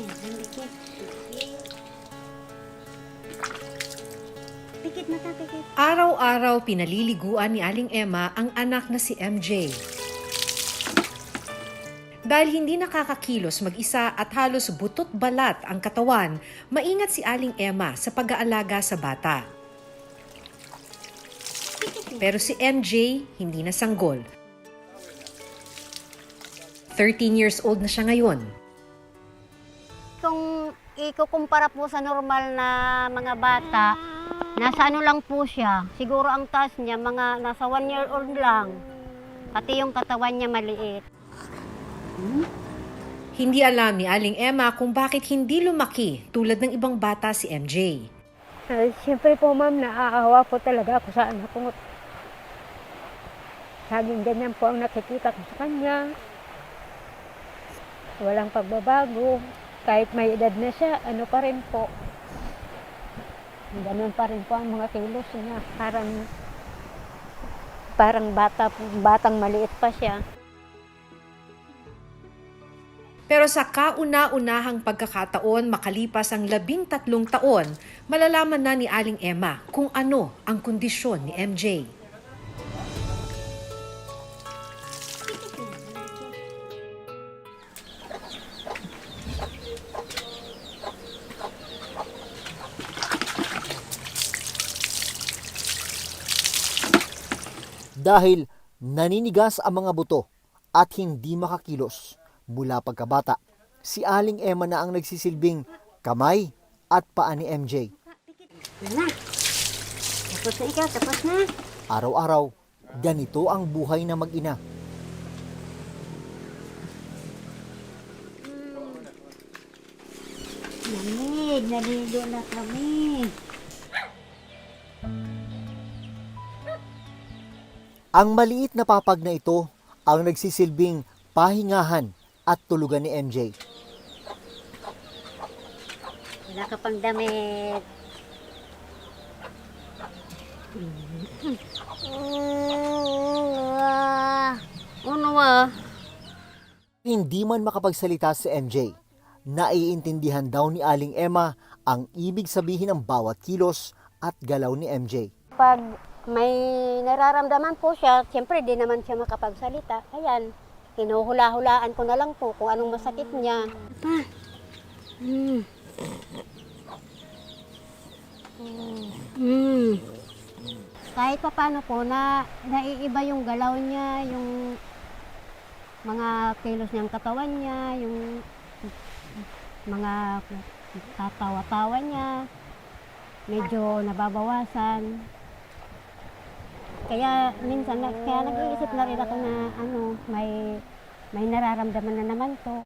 Dikit. Pikit na ta, pikit. Araw-araw pinaliliguan ni Aling Emma ang anak na si MJ. Dahil hindi nakakakilos mag-isa at halos butot balat ang katawan, maingat si Aling Emma sa pag-aalaga sa bata. Pero si MJ hindi na sanggol. 13 years old na siya ngayon. Ikukumpara po sa normal na mga bata, nasa ano lang po siya. Siguro ang taas niya, mga nasa one year old lang. Pati yung katawan niya maliit. Hindi alam ni Aling Emma kung bakit hindi lumaki tulad ng ibang bata si MJ. Uh, Siyempre po ma'am, naaawa po talaga ako sa anak ko. Laging ganyan po ang nakikita ko sa kanya. Walang pagbabago. Kahit may edad na siya, ano pa rin po. Ganun pa rin po ang mga kilos niya. Parang, parang bata, batang maliit pa siya. Pero sa kauna-unahang pagkakataon makalipas ang labing tatlong taon, malalaman na ni Aling Emma kung ano ang kondisyon ni MJ. Dahil naninigas ang mga buto at hindi makakilos mula pagkabata. Si Aling Emma na ang nagsisilbing kamay at paa ni MJ. Tapos na ikaw, tapos na. Araw-araw, ganito ang buhay na mag-ina. Lamig, naligo na kami. Ang maliit na papag na ito ang nagsisilbing pahingahan at tulugan ni MJ. Wala ka pang damit. Ano ah? Hindi man makapagsalita si MJ, naiintindihan daw ni Aling Emma ang ibig sabihin ng bawat kilos at galaw ni MJ. Pag may nararamdaman po siya, siyempre di naman siya makapagsalita. Ayan, hinuhula-hulaan ko na lang po kung anong masakit niya. Pa. Mm. Mm. Kahit pa paano po na naiiba yung galaw niya, yung mga kilos niyang katawan niya, yung mga tatawa-tawa niya, medyo nababawasan. Kaya minsan, na- kaya nag-iisip na rin ako na ano, may, may nararamdaman na naman to.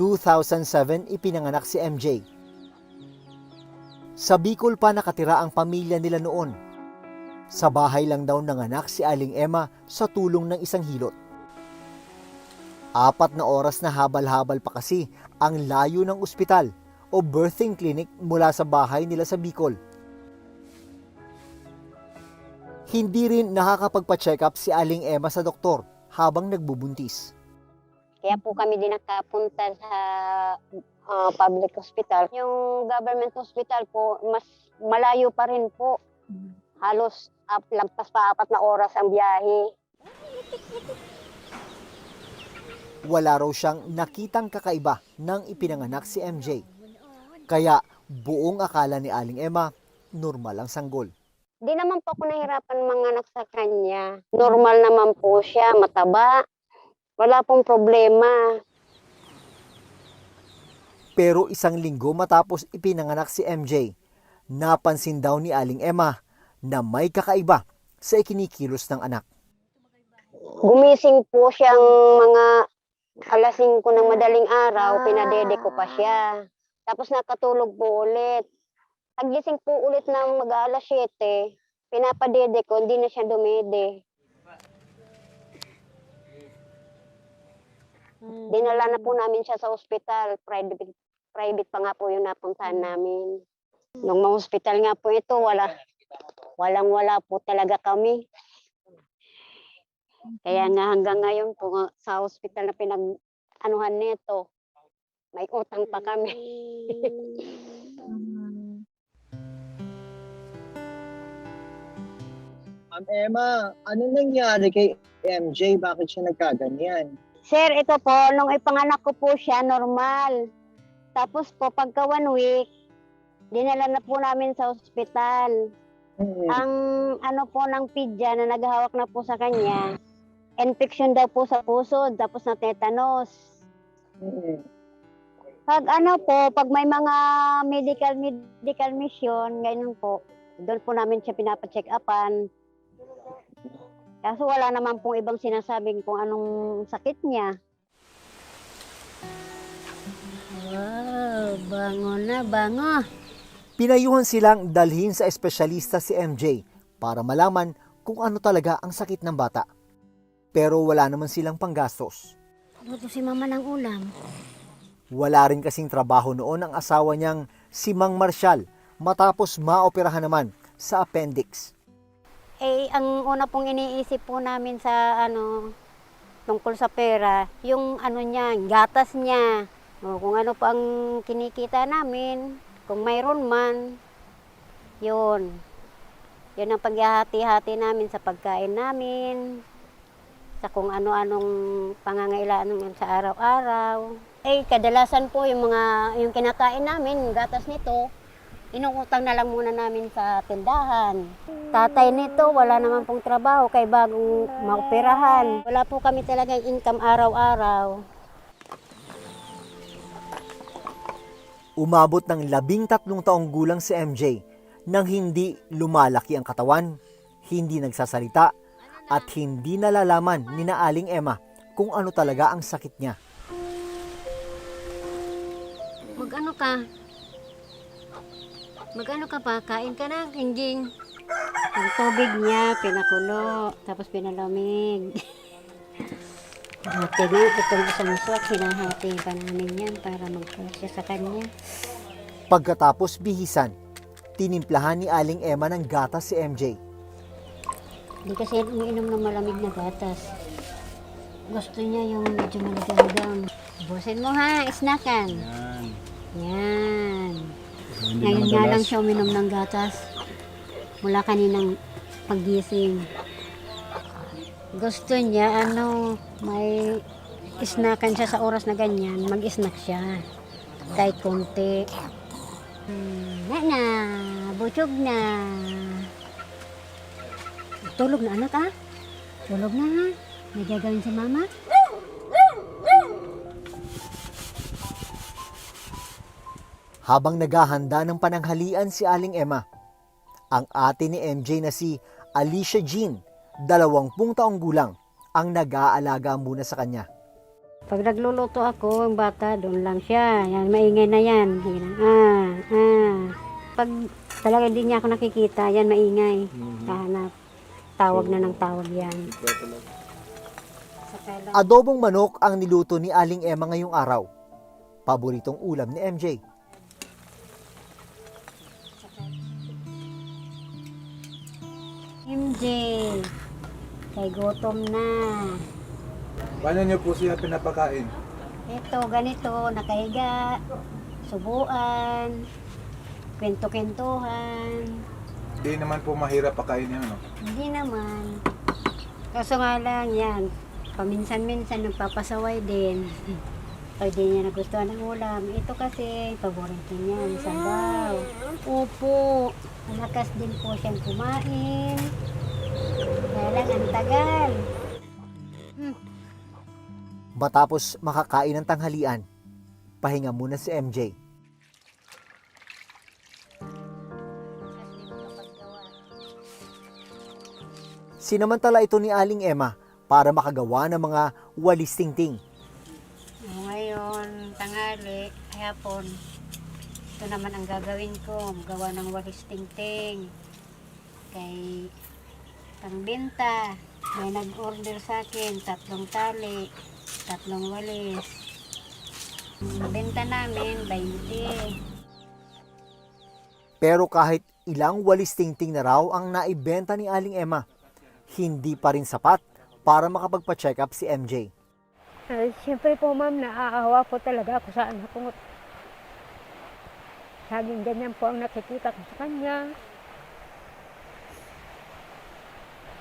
2007 ipinanganak si MJ. Sa Bicol pa nakatira ang pamilya nila noon. Sa bahay lang daw nanganak si Aling Emma sa tulong ng isang hilot. Apat na oras na habal-habal pa kasi ang layo ng ospital o birthing clinic mula sa bahay nila sa Bicol. Hindi rin nakakapagpa-check up si Aling Emma sa doktor habang nagbubuntis. Kaya po kami din nakapunta sa ah, public hospital. Yung government hospital po, mas malayo pa rin po. Halos up, lampas pa apat na oras ang biyahe. wala raw siyang nakitang kakaiba nang ipinanganak si MJ. Kaya buong akala ni Aling Emma, normal ang sanggol. Di naman po ako nahirapan manganak sa kanya. Normal naman po siya, mataba. Wala pong problema. Pero isang linggo matapos ipinanganak si MJ, napansin daw ni Aling Emma na may kakaiba sa ikinikilos ng anak. Gumising po siyang mga alas 5 ng madaling araw, pinadede ko pa siya. Tapos nakatulog po ulit. Pagising po ulit ng mag alas 7, pinapadede ko, hindi na siya dumede. Dinala na po namin siya sa ospital. Private, private pa nga po yung napuntahan namin. Nung ma-hospital nga po ito, wala, walang wala po talaga kami. Kaya nga hanggang ngayon po sa hospital na pinag anuhan nito. May utang pa kami. Ma'am Emma, ano nangyari kay MJ? Bakit siya nagkaganyan? Sir, ito po, nung ipanganak ko po siya, normal. Tapos po, pagka one week, dinala na po namin sa ospital. Hmm. Ang ano po ng pidya na naghahawak na po sa kanya, infection daw po sa puso, tapos na tetanus. Hmm. Pag ano po, pag may mga medical medical mission, ganyan po, doon po namin siya pinapacheck upan. Kaso wala naman pong ibang sinasabing kung anong sakit niya. Wow, bango na, bango. Pinayuhan silang dalhin sa espesyalista si MJ para malaman kung ano talaga ang sakit ng bata. Pero wala naman silang panggastos. Luto si mama ng ulam. Wala rin kasing trabaho noon ang asawa niyang si Mang Marshall matapos maoperahan naman sa appendix. Eh, ang una pong iniisip po namin sa ano, tungkol sa pera, yung ano niya, gatas niya. O, kung ano pa ang kinikita namin, kung mayroon man, yun. Yun ang paghahati-hati namin sa pagkain namin, sa kung ano-anong pangangailangan namin sa araw-araw. Eh, kadalasan po yung mga, yung kinakain namin, gatas nito, inuutang na lang muna namin sa tindahan. Tatay nito, wala naman pong trabaho kay bagong maoperahan. Wala po kami talagang income araw-araw. Umabot ng labing tatlong taong gulang si MJ nang hindi lumalaki ang katawan, hindi nagsasalita, at hindi nalalaman ni na Aling Emma kung ano talaga ang sakit niya. Mag-ano ka? Mag-ano ka pa? Kain ka na, Kingjing. Ang tubig niya, pinakulo, tapos pinalamig. Hati nga, itong isang swak, hinahati pa namin yan para mag-fresh sa kanya. Pagkatapos bihisan, tinimplahan ni Aling Emma ng gatas si MJ. Hindi kasi yan umiinom ng malamig na gatas. Gusto niya yung medyo maligamgam. Busin mo ha, isnakan. Yan. Yan. Ngayon nga lang siya uminom ng gatas. Mula kaninang pagising. Gusto niya, ano, may isnakan siya sa oras na ganyan. Mag-snack siya. Kahit konti. Hmm, na na, butog na. Tulog na anak ah. Tulog na ha. May gagawin si mama. Habang naghahanda ng pananghalian si Aling Emma, ang ate ni MJ na si Alicia Jean, dalawampung taong gulang, ang nag-aalaga muna sa kanya. Pag nagluluto ako, yung bata, doon lang siya. Yan, maingay na yan. Yan, Ah, ah. Pag talaga hindi niya ako nakikita, yan maingay. Kahanap. Tawag na ng tawag yan. Adobong manok ang niluto ni Aling Emma ngayong araw. Paboritong ulam ni MJ. MJ, kay gutom na. Paano niyo po siya pinapakain? Ito, ganito, nakahiga, subuan, kwento-kwentuhan. Hindi naman po mahirap pakainin ano. Hindi naman. Kaso nga lang yan, paminsan-minsan nagpapasaway din. Pag di niya nagustuhan ng ulam, ito kasi, paborito niya, sabaw. Opo, malakas din po siyang kumain. Kaya lang, ang tagal. Matapos makakain ng tanghalian, pahinga muna si MJ. Sinamantala ito ni Aling Emma para makagawa ng mga walis tingting. Ngayon, tangali, hapon, ito naman ang gagawin ko, gawa ng walis tingting. Kay pangbenta, may nag-order sa akin, tatlong tali, tatlong walis. Benta namin, 20. Pero kahit ilang walis tingting na raw ang naibenta ni Aling Emma, hindi pa rin sapat para makapagpa-check up si MJ. Ay, siyempre po ma'am, naaawa po talaga ako sa anak ko. Saging ganyan po ang nakikita ko sa kanya.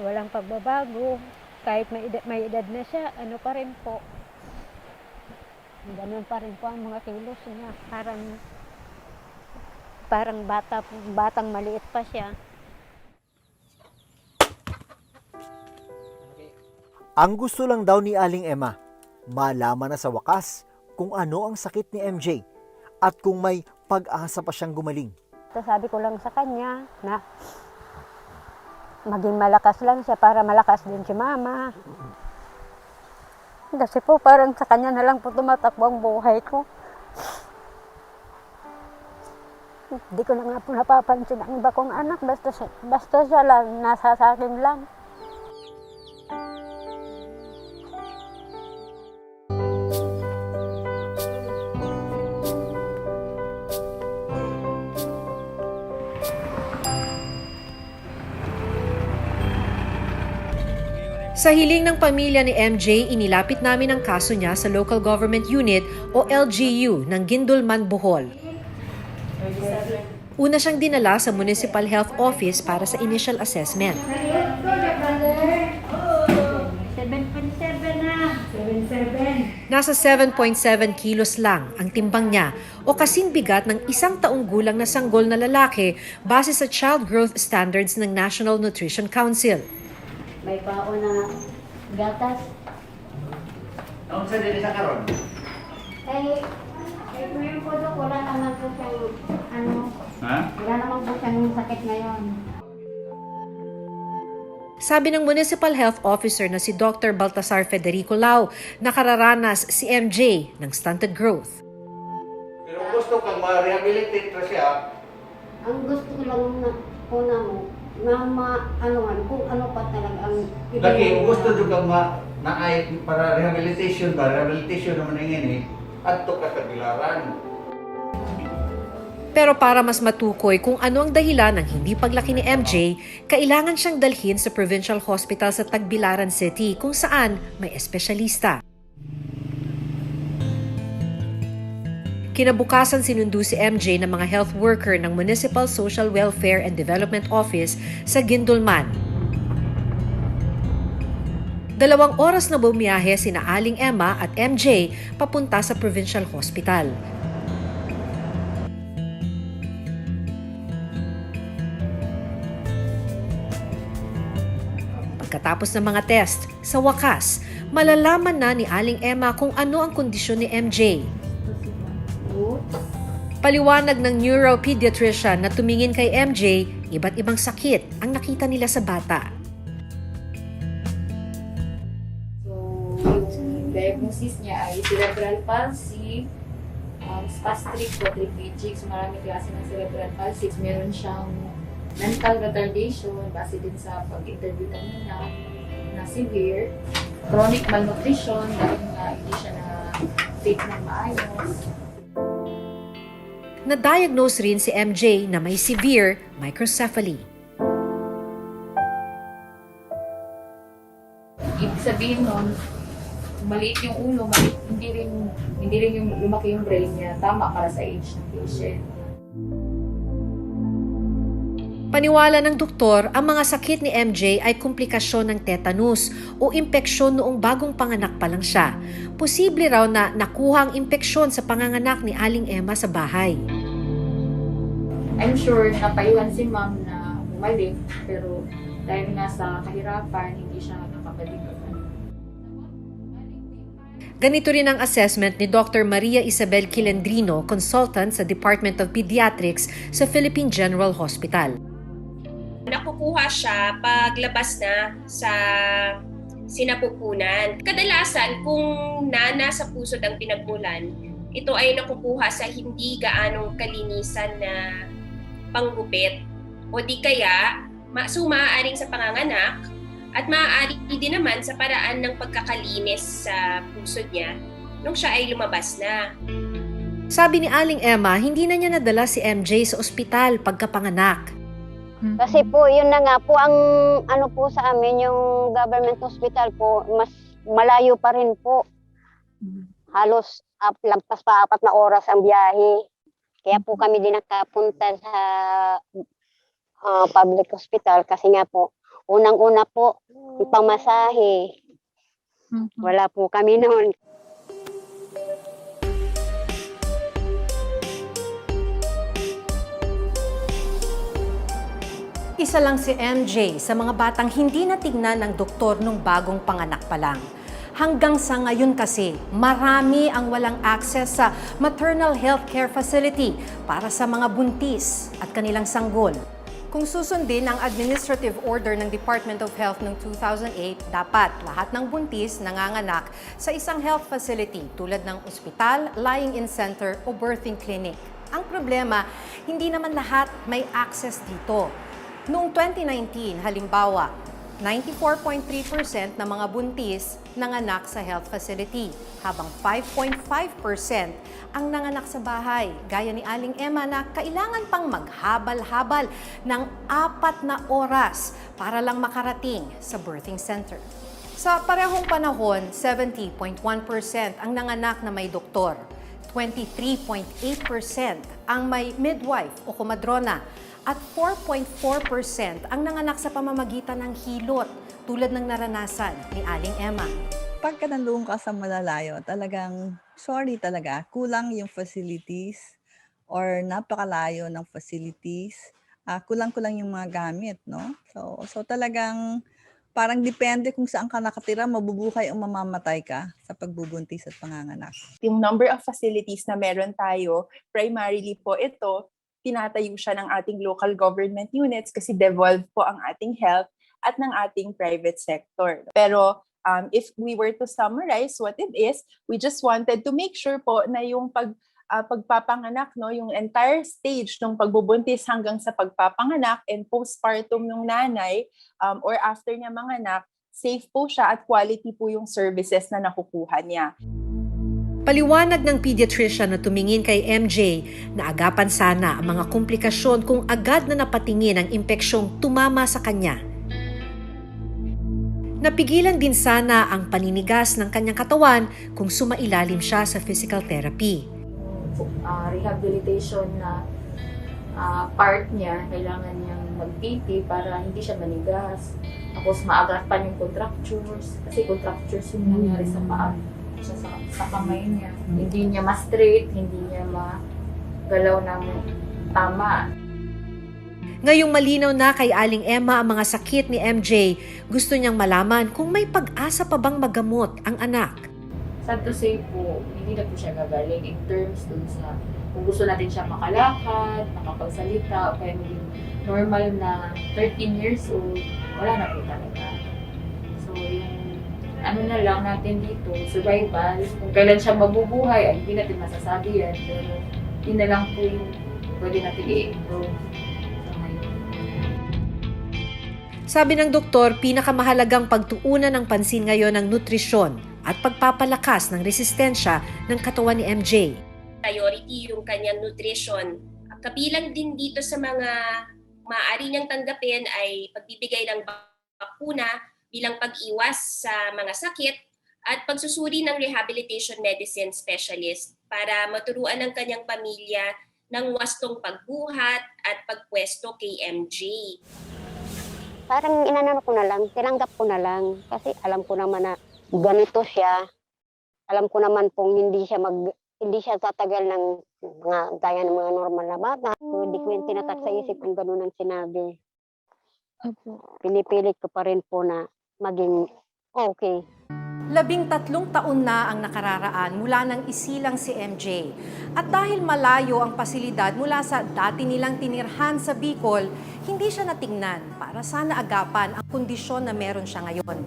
Walang pagbabago. Kahit may edad, may edad na siya, ano pa rin po. Ganun pa rin po ang mga kilos niya. Parang, parang bata, batang maliit pa siya. Ang gusto lang daw ni Aling Emma, malaman na sa wakas kung ano ang sakit ni MJ at kung may pag-asa pa siyang gumaling. So sabi ko lang sa kanya na maging malakas lang siya para malakas din si mama. Kasi po parang sa kanya na lang po tumatakbo ang buhay ko. Hindi ko na nga po napapansin ang iba kong anak. Basta, siya- basta siya lang, nasa sa akin lang. Sa hiling ng pamilya ni MJ, inilapit namin ang kaso niya sa Local Government Unit o LGU ng Gindulman, Bohol. Una siyang dinala sa Municipal Health Office para sa initial assessment. 7.7 na. 7.7. Nasa 7.7 kilos lang ang timbang niya o kasing bigat ng isang taong gulang na sanggol na lalaki base sa Child Growth Standards ng National Nutrition Council. May pao na gatas. Ang sa dili sa karon. Eh, eh, ngayon po Dok, wala naman po siyang, ano, Ha? wala naman po siyang sakit ngayon. Sabi ng Municipal Health Officer na si Dr. Baltasar Federico Lau, nakararanas si MJ ng stunted growth. Pero gusto kang ma-rehabilitate siya, Ang gusto ko lang na po na mo, na ma, ano man, kung ano pa talaga ang lagi gusto do kang ma na ay para rehabilitation ba, rehabilitation naman ang ini, adto ka sa bilaran. Pero para mas matukoy kung ano ang dahilan ng hindi paglaki ni MJ, kailangan siyang dalhin sa Provincial Hospital sa Tagbilaran City kung saan may espesyalista. Kinabukasan sinundo si MJ ng mga health worker ng Municipal Social Welfare and Development Office sa Gindulman. Dalawang oras na bumiyahe sina Aling Emma at MJ papunta sa Provincial Hospital. Pagkatapos ng mga test, sa wakas, malalaman na ni Aling Emma kung ano ang kondisyon ni MJ. Paliwanag ng neuropediatrician na tumingin kay MJ, iba't ibang sakit ang nakita nila sa bata. So, diagnosis niya ay cerebral palsy, um, spastic quadriplegic, so marami klase ng cerebral palsy. Meron siyang mental retardation, base din sa pag-interview kanina, na severe. Chronic malnutrition, dahil nga hindi siya na take ng maayos. Na-diagnose rin si MJ na may severe microcephaly. Ibig sabihin nun, maliit yung ulo, maliit, hindi rin, hindi rin yung lumaki yung brain niya, tama para sa age ng patient. Paniwala ng doktor, ang mga sakit ni MJ ay komplikasyon ng tetanus o impeksyon noong bagong panganak pa lang siya. Posible raw na nakuha ang impeksyon sa panganganak ni Aling Emma sa bahay. I'm sure napayuhan si ma'am na bumalik, pero dahil nga sa kahirapan, hindi siya nakabalik. Ganito rin ang assessment ni Dr. Maria Isabel Kilendrino, consultant sa Department of Pediatrics sa Philippine General Hospital. Nakukuha siya paglabas na sa sinapupunan. Kadalasan, kung nana sa pusod ang pinagmulan, ito ay nakukuha sa hindi gaanong kalinisan na panggupit o di kaya maaaring sa panganganak at maaari din naman sa paraan ng pagkakalinis sa pusod niya nung siya ay lumabas na. Sabi ni Aling Emma, hindi na niya nadala si MJ sa ospital pagkapanganak. Kasi po, yun na nga po, ang ano po sa amin, yung government hospital po, mas malayo pa rin po. Halos up, lampas pa apat na oras ang biyahe. Kaya po kami din nakapunta sa ah, public hospital kasi nga po, unang-una po, yung pamasahe. Wala po kami noon. Isa lang si MJ sa mga batang hindi natignan ng doktor nung bagong panganak pa lang. Hanggang sa ngayon kasi, marami ang walang access sa maternal health care facility para sa mga buntis at kanilang sanggol. Kung susundin ang administrative order ng Department of Health noong 2008, dapat lahat ng buntis nanganganak sa isang health facility tulad ng ospital, lying-in center o birthing clinic. Ang problema, hindi naman lahat may access dito. Noong 2019, halimbawa, 94.3% ng mga buntis nanganak sa health facility, habang 5.5% ang nanganak sa bahay, gaya ni Aling Emma na kailangan pang maghabal-habal ng apat na oras para lang makarating sa birthing center. Sa parehong panahon, 70.1% ang nanganak na may doktor, 23.8% ang may midwife o kumadrona, at 4.4% ang nanganak sa pamamagitan ng hilot tulad ng naranasan ni Aling Emma. Pagka nandun ka sa malalayo, talagang, sorry talaga, kulang yung facilities or napakalayo ng facilities. Ah, kulang-kulang yung mga gamit, no? So, so talagang parang depende kung saan ka nakatira, mabubuhay o mamamatay ka sa pagbubuntis at panganganak. yung number of facilities na meron tayo, primarily po ito, tinatayo siya ng ating local government units kasi devolved po ang ating health at ng ating private sector. Pero um, if we were to summarize what it is, we just wanted to make sure po na yung pag ah, pagpapanganak, no, yung entire stage ng pagbubuntis hanggang sa pagpapanganak and postpartum ng nanay um, or after niya manganak, safe po siya at quality po yung services na nakukuha niya. Paliwanag ng pediatrician na tumingin kay MJ na agapan sana ang mga komplikasyon kung agad na napatingin ang impeksyong tumama sa kanya. Napigilan din sana ang paninigas ng kanyang katawan kung sumailalim siya sa physical therapy. ah, rehabilitation na ah, part niya, kailangan niyang mag-PT para hindi siya manigas. Tapos maagapan yung contractures, kasi contractures yung nangyari sa paa, sa, sa, sa kamay niya. Hindi niya ma-straight, hindi niya magalaw ng tama. Ngayong malinaw na kay Aling Emma ang mga sakit ni MJ, gusto niyang malaman kung may pag-asa pa bang magamot ang anak. sad to say po, hindi na po siya gagaling in terms dun sa kung gusto natin siya makalakad, makapagsalita, o kaya maging normal na 13 years old, wala na po talaga. Ano na lang natin dito, survival, kung kailan siya mabubuhay, ay hindi natin masasabi yan, pero yun na lang po yung pwede natin i-improve. Sabi ng doktor, pinakamahalagang pagtuunan ng pansin ngayon ng nutrisyon at pagpapalakas ng resistensya ng katawan ni MJ. priority yung kanyang nutrition. Kabilang din dito sa mga maaari niyang tanggapin ay pagbibigay ng bakuna bilang pag-iwas sa mga sakit at pagsusuri ng rehabilitation medicine specialist para maturuan ng kanyang pamilya ng wastong pagbuhat at pagpwesto kay MJ. Parang inanano ko na lang, tinanggap ko na lang. Kasi alam ko naman na ganito siya. Alam ko naman pong hindi siya mag hindi siya tatagal ng mga gaya ng mga normal na bata. So, Hindi ko yung tinatak sa isip kung ganun ang sinabi. Pinipilit ko pa rin po na maging okay. Labing tatlong taon na ang nakararaan mula nang isilang si MJ. At dahil malayo ang pasilidad mula sa dati nilang tinirhan sa Bicol, hindi siya natingnan para sana agapan ang kondisyon na meron siya ngayon.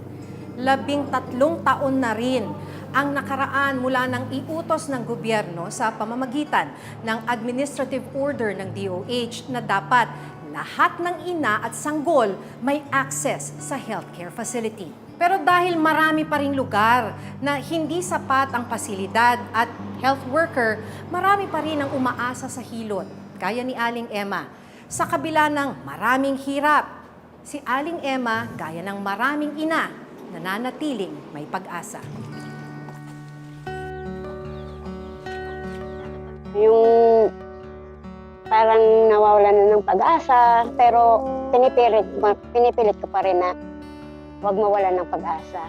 Labing tatlong taon na rin ang nakaraan mula nang iutos ng gobyerno sa pamamagitan ng administrative order ng DOH na dapat lahat ng ina at sanggol may access sa healthcare facility. Pero dahil marami pa ring lugar na hindi sapat ang pasilidad at health worker, marami pa rin ang umaasa sa hilot, gaya ni Aling Emma. Sa kabila ng maraming hirap, si Aling Emma, gaya ng maraming ina, nananatiling may pag-asa. Parang nawawalan na ng pag-asa, pero pinipilit, pinipilit ko pa rin na huwag mawalan ng pag-asa.